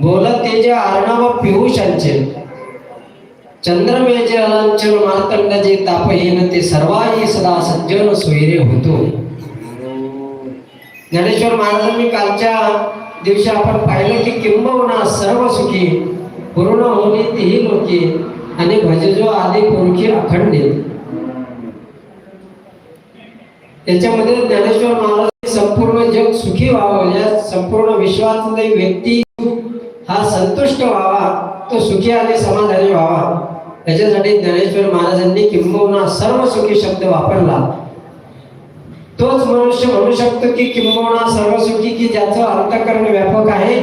बोलत तेजे अर्णव पियुषांचे चंद्रमेजे अलांचन मार्तंड जे तापहीन ते सर्वाही सदा सज्जन सोयरे होतो. ज्ञानेश्वर महाराजांनी कालच्या दिवशी आपण पाहिलं की किंबहुना सर्व सुखी पूर्ण होणे तेही लोके आणि भजजो आदी पुरखी अखंडित. त्याच्यामध्ये ज्ञानेश्वर महाराज संपूर्ण जग सुखी व्हावं या संपूर्ण विश्वातली व्यक्ती हा संतुष्ट व्हावा तो सुखी आणि समाधानी व्हावा. त्याच्यासाठी ज्ञानेश्वर महाराजांनी किंबहुना सर्व सुखी शब्द वापरला. तोच मनुष्य म्हणू शकतो की किंबहुना सर्व सुखी की ज्याचं अंतकरण व्यापक आहे.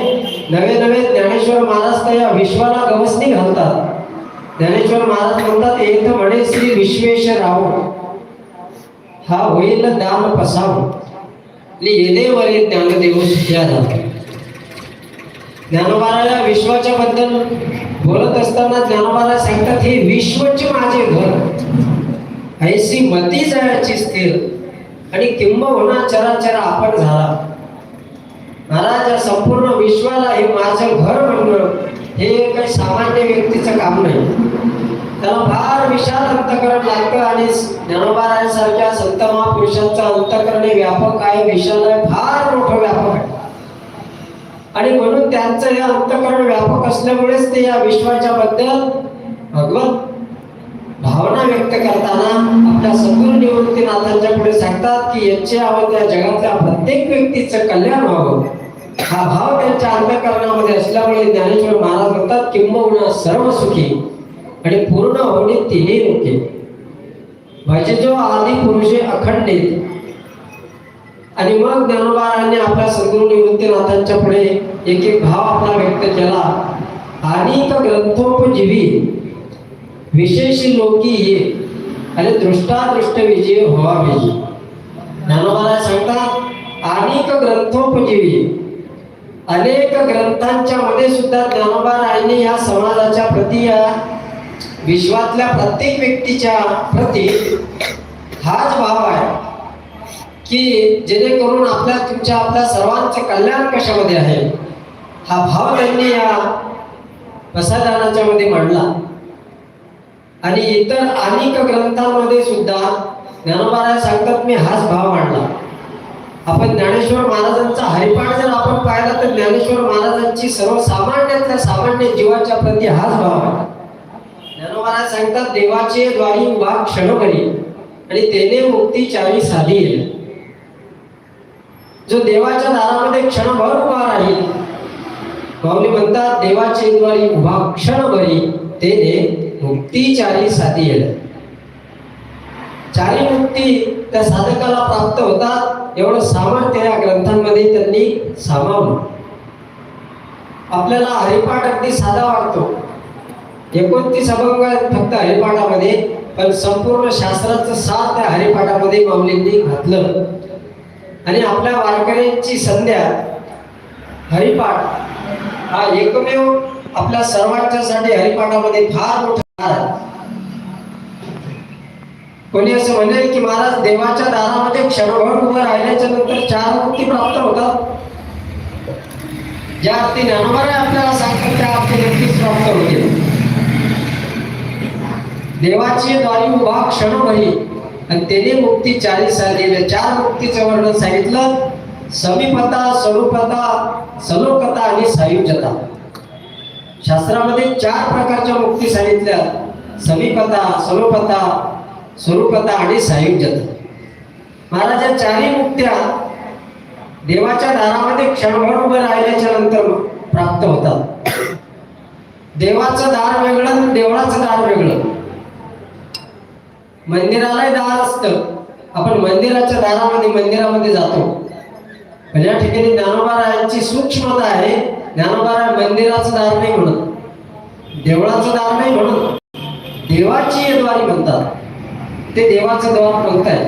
नवे नवे ज्ञानेश्वर महाराज तर या विश्वाला गवसणी घालतात. ज्ञानेश्वर महाराज म्हणतात एक म्हणे श्री विश्वेश्वराव हा होईल दान पसाव. वरील ज्ञानदेव सुखिया जातो ज्ञानोबाला विश्वाच्या बद्दल बोलत असताना ज्ञानोबाला सांगतात हे विश्वचे माझे घर. ऐशी मती जायची स्थिर आणि किंबहुना चराचर आपण झाला. महाराज या संपूर्ण विश्वाला हे माझं घर म्हणणं हे काही सामान्य व्यक्तीचं काम नाही. त्याला फार विशाल अंतकरण लागतं आणि ज्ञानोबारायांसारख्या संत महापुरुषांचं अंतकरण हे व्यापक आहे. विशाल आहे फार मोठं व्यापक आहे. आणि म्हणून त्यांचं हे अंतकरण व्यापक असल्यामुळेच ते या विश्वाच्या बद्दल भगवत भावना व्यक्त करताना आपल्या सद्गुरू निवृत्तीनाथांच्या पुढे सांगतात की यांचे आवड जगातल्या प्रत्येक व्यक्तीचं कल्याण व्हावं. हा भाव त्यांच्या अंतकरणामध्ये असल्यामुळे ज्ञानेश्वर महाराज म्हणतात किंबहुना सर्व सुखी आणि पूर्ण होणे तिन्ही मुखे म्हणजे जो आदि पुरुषे अखंडित आणि मग ज्ञानोबारांनी आपल्या सद्गुरू निवृत्तीनाथांच्या पुढे एक एक भाव आपला व्यक्त केला. अनेक ग्रंथोपजीवी विशेष लोकी ये आणि दृष्टादृष्ट विजय व्हावा. विजय ज्ञानोबाला सांगतात अनेक ग्रंथोपजीवी अनेक ग्रंथांच्या मध्ये सुद्धा ज्ञानोबारायांनी या समाजाच्या प्रती या विश्वातल्या प्रत्येक व्यक्तीच्या प्रती हाच भाव आहे. की जेणेकरून आपल्या तुमच्या आपल्या सर्वांचं कल्याण कशामध्ये आहे? हा भाव त्यांनी या प्रसादानाच्या मध्ये मांडला. आणि इतर अनेक ग्रंथांमध्ये सुद्धा ज्ञानोबाराय सांगतात मी हाच भाव मांडला. आपण ज्ञानेश्वर महाराजांचा हरिपाठ जर आपण पाहिला तर ज्ञानेश्वर महाराजांची सर्वसामान्यातल्या सामान्य जीवाच्या प्रती हाच भाव आहे. ज्ञानोबाराय सांगतात देवाचे द्वारी वाघ क्षणकरी आणि तेने मुक्ती चारी साधी येईल. जो देवाच्या दारामध्ये क्षणभर उभा राहील. माऊली म्हणतात देवाचे द्वारी उभा क्षणभरी तेने मुक्ती चारी साधी येईल चारी मुक्ती त्या साधकाला प्राप्त होतात एवढं सामर्थ्य या ग्रंथांमध्ये त्यांनी सामावलं. आपल्याला हरिपाठ अगदी साधा वाटतो. एकोणतीस अभंग फक्त हरिपाठामध्ये पण संपूर्ण शास्त्राचं साथ त्या हरिपाठामध्ये माऊलींनी घातलं. आणि आपल्या वारकऱ्यांची संध्या हरिपाठ हा एकमेव आपल्या सर्वांच्यासाठी हरिपाठामध्ये फार मोठा कोणी असं म्हणेल की महाराज देवाच्या दारामध्ये क्षणभर उभं राहिल्याच्या नंतर चार मुक्ती प्राप्त होतात? ज्या अर्थी ज्ञानोबारे आपल्याला सांगतात त्या अर्थी नक्कीच प्राप्त होतील. देवाची द्वारी उभा क्षणभरी. आणि त्याने मुक्ती चारी साधलेल्या चार मुक्तीचं वर्णन सांगितलं. समीपता स्वरूपता सलोकता आणि सायुज्यता. शास्त्रामध्ये चार प्रकारच्या मुक्ती सांगितल्या. समीपता स्वरूपता स्वरूपता आणि सायुज्यता. महाराज या चारही मुक्त्या देवाच्या दारामध्ये क्षणभर उभं राहिल्याच्या नंतर प्राप्त होतात. देवाचं दार वेगळं देवळाचं दार वेगळं. मंदिरालाही दार असतं. आपण मंदिराच्या दारामध्ये मंदिरामध्ये जातो. पण या ठिकाणी ज्ञानोबारायांची सूक्ष्मता आहे. ज्ञानोबाराय मंदिराचं दार नाही म्हणत. देवळाचं दार नाही म्हणत. देवाची द्वारी म्हणतात. ते देवाचं द्वार म्हणताय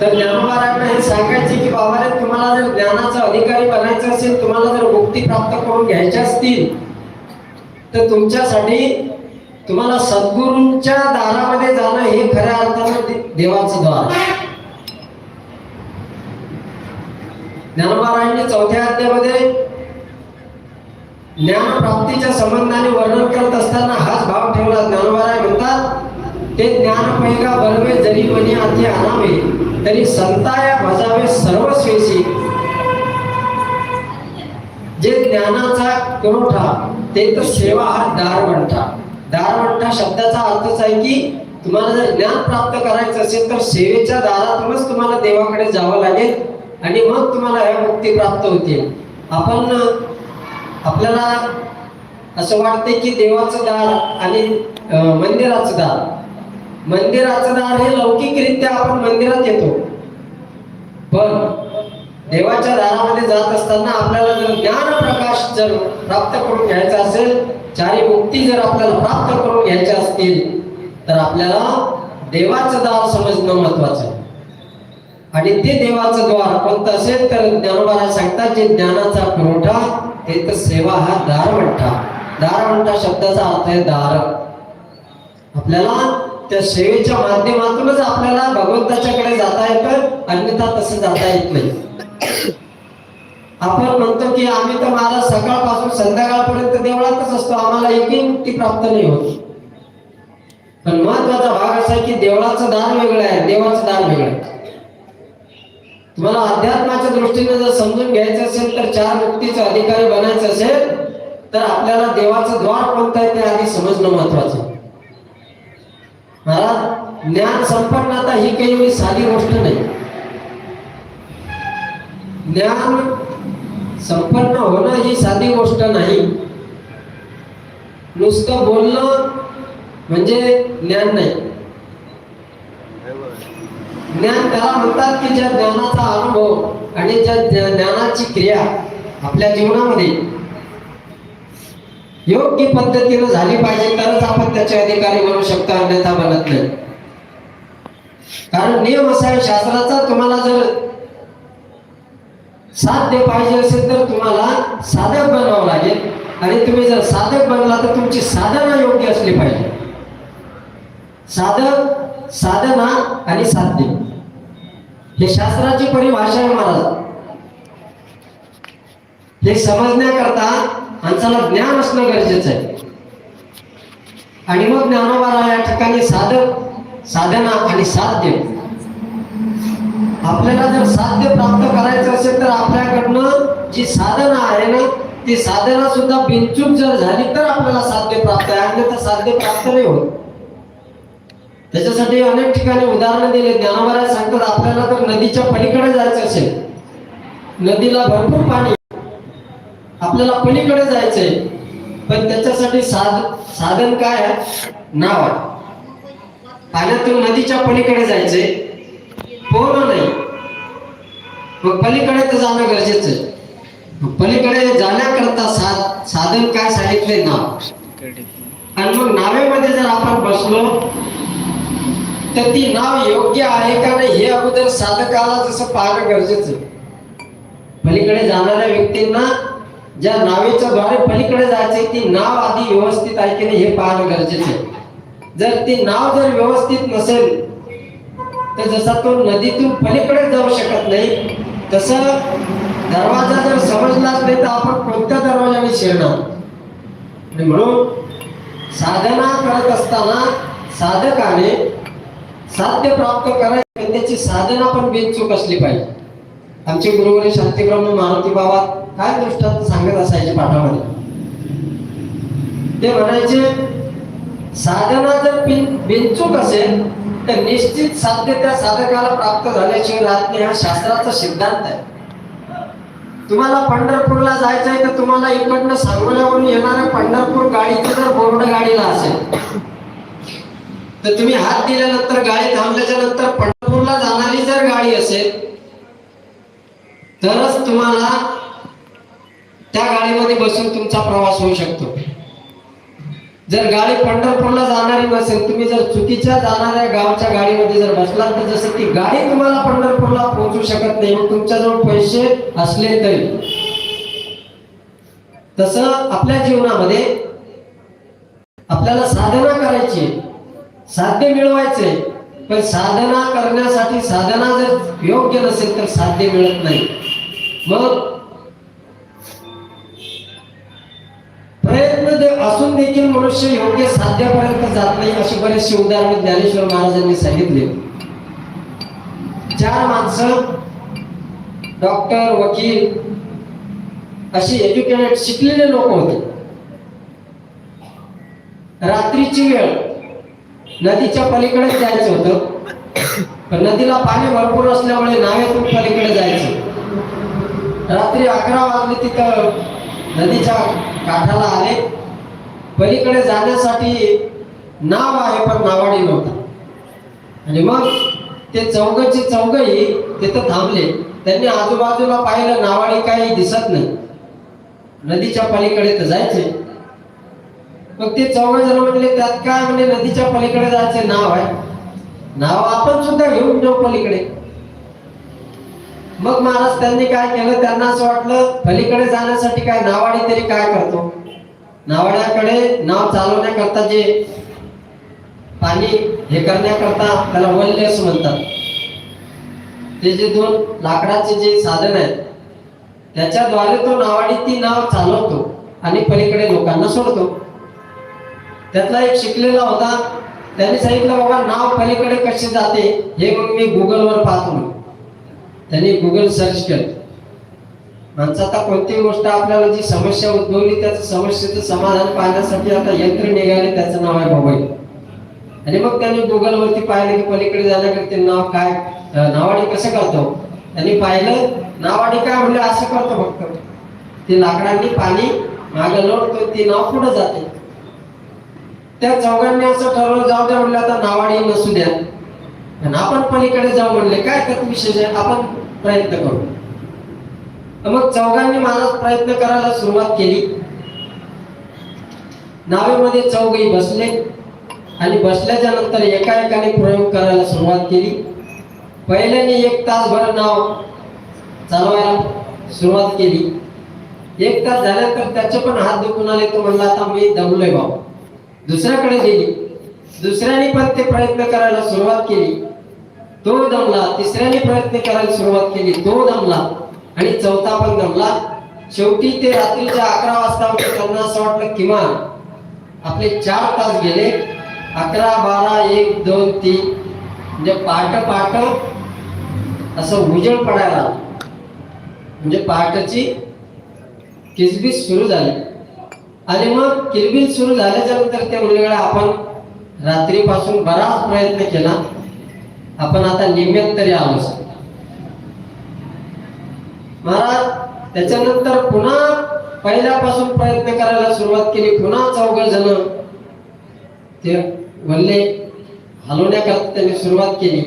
तर ज्ञानोबारायांना हे सांगायचे की बाबा रे तुम्हाला जर ज्ञानाचा अधिकारी बनायचं असेल तुम्हाला जर मुक्ती प्राप्त करून घ्यायच्या असतील तर तुमच्यासाठी तुम्हाला सद्गुरूंच्या दारामध्ये जाणं हे खऱ्या अर्थानं देवाचं द्वार आहे. चौथ्या अध्यामध्ये ज्ञान प्राप्तीच्या संबंधाने वर्णन करत असताना हाच भाव ठेवला. ज्ञानोबाराय म्हणतात ते ज्ञान पैका बलवे जरी मनी अति आणावे तरी संताया भजावे सर्वस्वेशी. जे ज्ञानाचा पुरवठा ते तर सेवा हा दार बनता. दारवंठा शब्दाचा अर्थच आहे की तुम्हाला जर ज्ञान प्राप्त करायचं असेल तर सेवेच्या दारातूनच तुम्हाला देवाकडे जावं लागेल आणि मग तुम्हाला ह्या मुक्ती प्राप्त होते आपण आपल्याला असं वाटते की देवाचं दार आणि मंदिराचं दार. मंदिराचं दार हे लौकिकरित्या आपण मंदिरात येतो. पण देवाच्या दारामध्ये जात असताना आपल्याला जर ज्ञान प्रकाश जर प्राप्त करून घ्यायचा असेल चारी मुक्ती जर आपल्याला प्राप्त करून घ्यायच्या असतील तर आपल्याला देवाचं दार समजणं महत्वाचं आहे. आणि ते देवाचं द्वार कोणतं असेल तर ज्ञानोबाला सांगतात जे ज्ञानाचा पुरवठा ते तर सेवा हा दार म्हणता दार म्हणता शब्दाचा अर्थ आहे दार. आपल्याला त्या सेवेच्या माध्यमातूनच आपल्याला भगवंताच्याकडे जाता येतं अन्यथा तसं जाता येत नाही. आपण म्हणतो की आम्ही तर महाराज सकाळपासून संध्याकाळपर्यंत देवळातच असतो. आम्हाला एकही मुक्ती प्राप्त नाही होत. पण महत्त्वाचा भाग असा आहे की देवळाचं दान वेगळं आहे. देवाचं दान वेगळं आहे. तुम्हाला अध्यात्माच्या दृष्टीने जर समजून घ्यायचं असेल तर चार मुक्तीचे अधिकारी बनायचं असेल तर आपल्याला देवाचं द्वार कोणतं आहे ते आधी समजणं महत्वाचं. महाराज ज्ञान संपन्नता ही काही साधी गोष्ट नाही. ज्ञान संपन्न होणं ही साधी गोष्ट नाही. नुसतं बोलणं म्हणजे ज्ञान नाही. ज्ञान त्याला म्हणतात की ज्या ज्ञानाचा अनुभव आणि ज्या ज्ञानाची क्रिया आपल्या जीवनामध्ये योग्य पद्धतीनं झाली पाहिजे तरच आपण त्याचे अधिकारी बनू शकतो अन्यथा बनत नाही. कारण नियम असा शास्त्राचा तुम्हाला जर साध्य पाहिजे असेल तर तुम्हाला साधक बनावं लागेल. आणि तुम्ही जर साधक बनला तर तुमची साधना योग्य असली पाहिजे. साधक साधना आणि साध्य. हे शास्त्राची परिभाषा आहे महाराज हे समजण्याकरता माणसाला ज्ञान असणं गरजेचं आहे. आणि मग ज्ञानोबाला या ठिकाणी साधक साधना आणि साध्य. आपल्याला जर साध्य प्राप्त करायचं असेल तर आपल्याकडनं जी साधना आहे ना ती साधना सुद्धा बिनचूक जर झाली तर आपल्याला साध्य प्राप्त आहे. अन्यथा साध्य प्राप्त नाही होत. त्याच्यासाठी अनेक ठिकाणी उदाहरणं दिले. ज्ञानोबाला सांगतात आपल्याला तर नदीच्या पलीकडे जायचं असेल. नदीला भरपूर पाणी आपल्याला पलीकडे जायचंय. पण त्याच्यासाठी साध साधन काय आहे? नाव आहे. पाण्यातून नदीच्या पलीकडे जायचंय. पोहणं नाही. मग पलीकडे तर जाणं गरजेचं आहे. मग पलीकडे जाण्याकरता साध साधन काय सांगितले? नाव. आणि मग नावेमध्ये जर आपण बसलो तर ती नाव योग्य आहे का नाही हे अगोदर साधकाला जसं पाहणं गरजेचं आहे. पलीकडे जाणाऱ्या व्यक्तींना ज्या नावेच्या द्वारे पलीकडे जायचे ती नाव आधी व्यवस्थित आहे की नाही हे पाहणं गरजेचं आहे. जर ती नाव जर व्यवस्थित नसेल तर जसा तो नदीतून पलीकडे जाऊ शकत नाही तसं दरवाजा जर समजलाच नाही तर आपण कोणत्या दरवाजाने शिरणार? आणि म्हणून साधना करत असताना साधकाने साध्य प्राप्त करायची त्याची साधना पण बिनचूक असली पाहिजे. आमचे गुरुवारी शांतीब्रह्म मारुती बाबा काय दृष्टांत सांगत असायचे पाठामध्ये? ते म्हणायचे साधना जर बिन बिनचूक असेल तर निश्चित साध्य त्या साधकाला प्राप्त झाल्याशिवाय राहत नाही हा शास्त्राचा सिद्धांत आहे. तुम्हाला पंढरपूरला जायचं आहे तर तुम्हाला इकडनं सांगोल्यावरून येणाऱ्या पंढरपूर गाडीचं जर बोर्ड गाडीला असेल तर तुम्ही हात दिल्यानंतर गाडी थांबल्याच्या नंतर पंढरपूरला जाणारी जर गाडी असेल तरच तुम्हाला त्या गाडीमध्ये बसून तुमचा प्रवास होऊ शकतो. जर गाडी पंढरपूरला जाणारी नसेल तुम्ही जर चुकीच्या जाणाऱ्या गावच्या गाडीमध्ये जर बसलात तर जसं ती गाडी तुम्हाला पंढरपूरला पोहोचू शकत नाही तुमच्याजवळ पैसे असले तरी. तसं आपल्या जीवनामध्ये आपल्याला साधना करायची साध्य मिळवायचे पण साधना करण्यासाठी साधना जर योग्य नसेल तर साध्य मिळत नाही. मग असून देखील मनुष्य योग्य साध्यापर्यंत जात नाही अशी बरेचशी उदाहरण ज्ञानेश्वर महाराजांनी सांगितले. चार माणसं डॉक्टर वकील अशी एज्युकेटेड शिकलेले लोक होते. रात्रीची वेळ नदीच्या पलीकडे जायचं होतं. पण नदीला पाणी भरपूर असल्यामुळे नावेतून पलीकडे जायचं. रात्री अकरा वाजले तिथं नदीच्या काठाला आले. पलीकडे जाण्यासाठी नाव आहे पण नावाडी नव्हता. आणि मग ते चौघची चौघही तिथं थांबले. त्यांनी आजूबाजूला पाहिलं नावाडी काही दिसत नाही. नदीच्या पलीकडे तर जायचे. मग ते चौघ जण म्हणले त्यात काय म्हणजे नदीच्या पलीकडे जायचे नाव आहे? नाव आपण सुद्धा घेऊन जाऊ पलीकडे. मग महाराज त्यांनी काय केलं? त्यांना असं वाटलं पलीकडे जाण्यासाठी काय नावाडी तरी काय करतो? नावाड्याकडे नाव चालवण्याकरता जे पाणी हे करण्याकरता त्याला वल्य असं म्हणतात. ते जे दोन लाकडाचे जे साधन आहेत त्याच्याद्वारे तो नावाडी ती नाव चालवतो आणि पलीकडे लोकांना सोडतो. त्यातला एक शिकलेला होता त्याने सांगितलं बाबा नाव पलीकडे कसे जाते हे मग मी गुगलवर पाहतो त्याने त्यांनी गुगल सर्च केलं. माणसं आता कोणतीही गोष्ट आपल्याला जी समस्या उद्भवली त्याचं समस्येचं समाधान पाहण्यासाठी आता यंत्र निघाले त्याचं नाव आहे मोबाईल. आणि मग त्यांनी गुगलवरती पाहिलं की पलीकडे जाण्याकडे ते नाव काय नावाडी कसं करतो? त्यांनी पाहिलं नावाडी काय म्हणलं असं करतो फक्त. ते लाकडांनी पाणी मागे लोटतो ती नाव पुढे जाते. त्या चौघांनी असं ठरवलं जाऊ द्या म्हणलं आता नावाडी नसू द्या. आपण पलीकडे जाऊ म्हणले काय त्यात विशेष आहे? आपण प्रयत्न करू. मग चौघांनी महाराज प्रयत्न करायला सुरुवात केली. नावेमध्ये चौघही बसले आणि बसल्याच्या नंतर एका एकाने प्रयोग करायला सुरुवात केली. पहिल्याने एक तासभर नाव चालवायला सुरुवात केली. एक तास झाल्यानंतर त्याचे पण हात दुखून आले तो म्हणला आता मी दमलोय भाऊ. दुसऱ्याकडे गेली. दुसऱ्याने पण ते प्रयत्न करायला सुरुवात केली. तो दमला. तिसऱ्याने प्रयत्न करायला सुरुवात केली. तो दमला. आणि चौथा पण गमला शेवटी ते रात्रीच्या अकरा वाजता त्यांना असं वाटलं किमान आपले चार तास गेले. अकरा बारा एक दोन तीन. म्हणजे पहाट पहाट असं उजळ पडायला म्हणजे पहाटची किसबीस सुरू झाली. आणि मग किलबिल सुरू झाल्याच्यानंतर त्या मुलीकडे आपण रात्रीपासून बराच प्रयत्न केला. आपण आता निम्यात तरी आलो महाराज त्याच्यानंतर पुन्हा पहिल्यापासून प्रयत्न करायला सुरुवात केली पुन्हा चौघ जण. ते वल्ले हलवण्याकरता त्यांनी सुरुवात केली.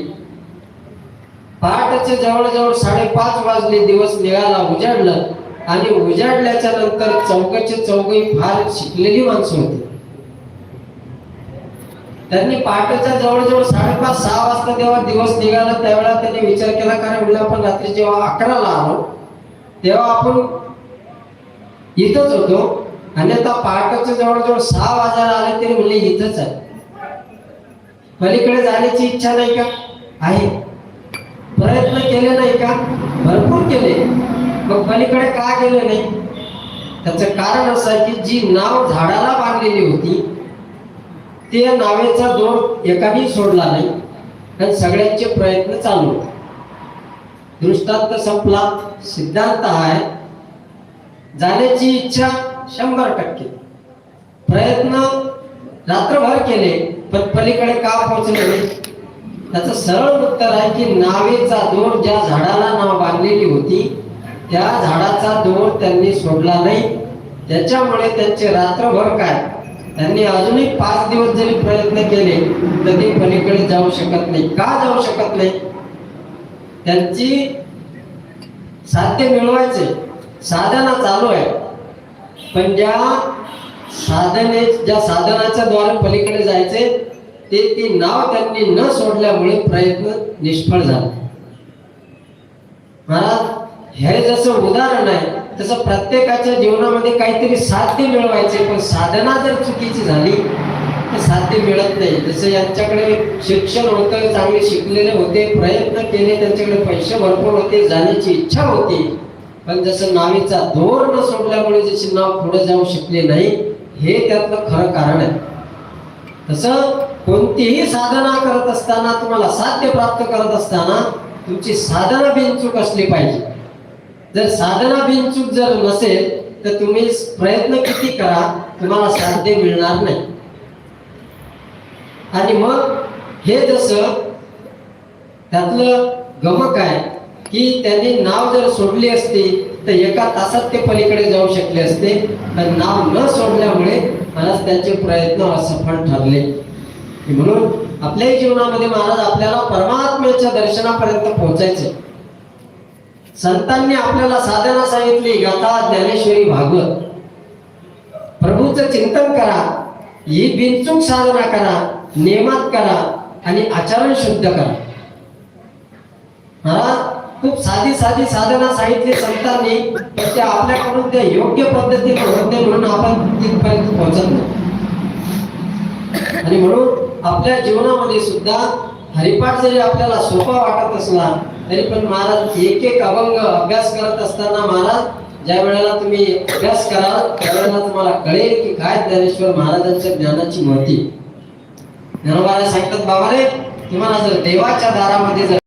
पहाटेचे जवळजवळ साडेपाच वाजले दिवस निघाला उजाडलं. आणि उजाडल्याच्या नंतर चौकाचे चौघही फार शिकलेली माणसं होती. त्यांनी पहाटेच्या जवळजवळ साडेपाच सहा वाजता जेव्हा दिवस निघाला त्यावेळेला त्यांनी विचार केला कारण म्हणलं आपण रात्री जेव्हा अकराला आलो तेव्हा आपण इथंच होतो. आणि आता पहाटेच्या जवळजवळ सहा वाजायला आले तरी म्हणले इथंच आहे पलीकडे जाण्याची इच्छा नाही का? आहे. प्रयत्न केले नाही का? भरपूर केले. मग पलीकडे का गेले नाही? त्याचं कारण असं आहे की जी नाव झाडाला बांधलेली होती ते नावेचा दोर एकाने सोडला नाही. आणि सगळ्यांचे प्रयत्न चालू होते. दृष्टांत संपला. सिद्धांत आहे जाण्याची इच्छा शंभर टक्के. प्रयत्न रात्रभर केले पण पलीकडे का पोहोचले त्याचं सरळ उत्तर आहे की नावेचा दोर ज्या झाडाला नाव बांधलेली होती त्या झाडाचा दोर त्यांनी सोडला नाही. त्याच्यामुळे त्यांचे रात्रभर काय? त्यांनी अजूनही पाच दिवस जरी प्रयत्न केले तरी पलीकडे जाऊ शकत नाही. का जाऊ शकत नाही? त्यांची साध्य मिळवायचे. साधना चालू आहे. पण ज्या साधने ज्या साधनाच्या द्वारे पलीकडे जायचे ते ती नाव त्यांनी न सोडल्यामुळे प्रयत्न निष्फळ झाला. महाराज हे जसं उदाहरण आहे तसं प्रत्येकाच्या जीवनामध्ये काहीतरी साध्य मिळवायचे पण साधना जर चुकीची झाली साथी मिळत नाही. जसं यांच्याकडे शिक्षण होतं चांगले शिकलेले होते प्रयत्न केले त्यांच्याकडे पैसे भरपूर होते जाण्याची इच्छा होती. पण जसं नावीचा दोर न सोडल्यामुळे जशी नाव पुढे जाऊ शकले नाही हे त्यातलं खरं कारण आहे. तसं कोणतीही साधना करत असताना तुम्हाला साध्य प्राप्त करत असताना तुमची साधना बिनचूक असली पाहिजे. जर साधना बिनचूक जर नसेल तर तुम्ही प्रयत्न किती करा तुम्हाला साध्य मिळणार नाही. आणि मग हे जसं त्यातलं गमक आहे की त्यांनी नाव जर सोडली असती तर एका तासात ते पलीकडे जाऊ शकले असते. तर नाव न सोडल्यामुळे आज त्यांचे प्रयत्न असफल ठरले. म्हणून आपल्याही जीवनामध्ये महाराज आपल्याला परमात्म्याच्या दर्शनापर्यंत पोहोचायचे संतांनी आपल्याला साधना सांगितली गाथा ज्ञानेश्वरी भागवत. प्रभूचं चिंतन करा. ही बिनचूक साधना करा. नियमात करा आणि आचरण शुद्ध करा. महाराज खूप साधी साधी साधना सांगितली संतांनी पण ते आपल्याकडून त्या योग्य पद्धतीने होत नाही म्हणून आपण तिथपर्यंत पोहोचत नाही. आणि म्हणून आपल्या जीवनामध्ये सुद्धा हरिपाठ जरी आपल्याला सोपा वाटत असला तरी पण महाराज एक एक अभंग अभ्यास करत असताना महाराज ज्या वेळेला तुम्ही अभ्यास कराल त्यावेळेला तुम्हाला कळेल की काय ज्ञानेश्वर महाराजांच्या ज्ञानाची महती ज्ञानोबाने सांगतात बाबा रे तुम्हाला जर देवाच्या दारामध्ये जर